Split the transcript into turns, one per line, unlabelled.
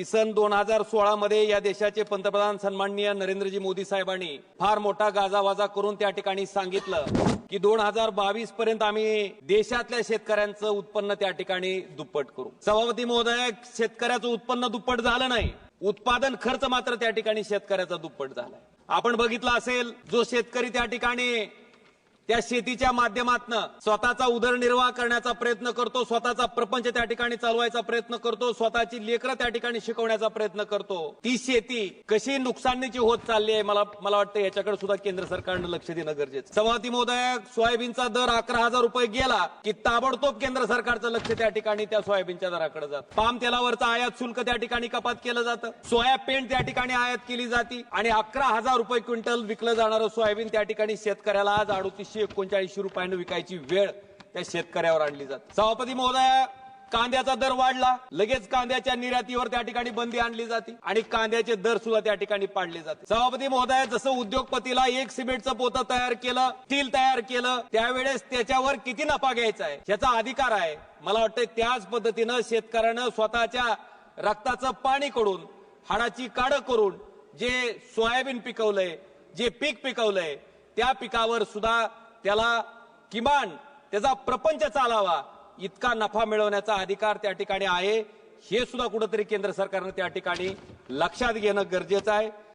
की सन दोन हजार सोळा मध्ये या देशाचे पंतप्रधान सन्माननीय नरेंद्रजी मोदी साहेबांनी फार मोठा गाजावाजा करून त्या ठिकाणी सांगितलं की दोन हजार बावीस पर्यंत आम्ही देशातल्या शेतकऱ्यांचं उत्पन्न त्या ठिकाणी दुप्पट करू. सभापती महोदय शेतकऱ्याचं उत्पन्न दुप्पट झालं नाही. उत्पादन खर्च मात्र त्या ठिकाणी शेतकऱ्याचा दुप्पट झालाय. आपण बघितलं असेल जो शेतकरी त्या ठिकाणी त्या शेतीच्या माध्यमातनं स्वतःचा उदरनिर्वाह करण्याचा प्रयत्न करतो स्वतःचा प्रपंच त्या ठिकाणी चालवायचा प्रयत्न करतो स्वतःची लेकरं त्या ठिकाणी शिकवण्याचा प्रयत्न करतो. ती शेती कशी नुकसानीची होत चालली आहे मला मला वाटतं याच्याकडे सुद्धा केंद्र सरकारनं लक्ष देणं गरजेचं. सभापती महोदय सोयाबीनचा दर अकरा हजार रुपये गेला की ताबडतोब केंद्र सरकारचं लक्ष त्या ठिकाणी त्या सोयाबीनच्या दराकडे जात. पाम तेलावरचं आयात शुल्क त्या ठिकाणी कपात केलं जातं. सोया पेंट त्या ठिकाणी आयात केली जाते आणि अकरा हजार रुपये क्विंटल विकलं जाणारं सोयाबीन त्या ठिकाणी शेतकऱ्याला आज अडोतीसशे एकोणचाळीसशे रुपयानं विकायची वेळ त्या शेतकऱ्यावर आणली जाते. सभापती महोदया कांद्याचा दर वाढला. लगेच कांद्याच्या निर्यातीवर त्या ठिकाणी बंदी आणली जाते आणि कांद्याचे दर सुद्धा त्या ठिकाणी पाडले जाते. सभापती महोदय जसं उद्योगपतीला एक सिमेंटचं पोतं तयार केलं स्टील तयार केलं त्यावेळेस त्याच्यावर किती नफा घ्यायचा आहे? ह्याचा अधिकार आहे. मला वाटतं त्याच पद्धतीनं शेतकऱ्यानं स्वतःच्या रक्ताचं पाणी कडून हाडाची काढ करून जे सोयाबीन पिकवलंय जे पीक पिकवलंय त्या पिकावर सुद्धा त्याला किमान त्याचा प्रपंच चालावा इतका नफा मिळवण्याचा अधिकार त्या ठिकाणी आहे. हे सुद्धा कुठंतरी केंद्र सरकारनं त्या ठिकाणी लक्षात घेणं गरजेचं आहे.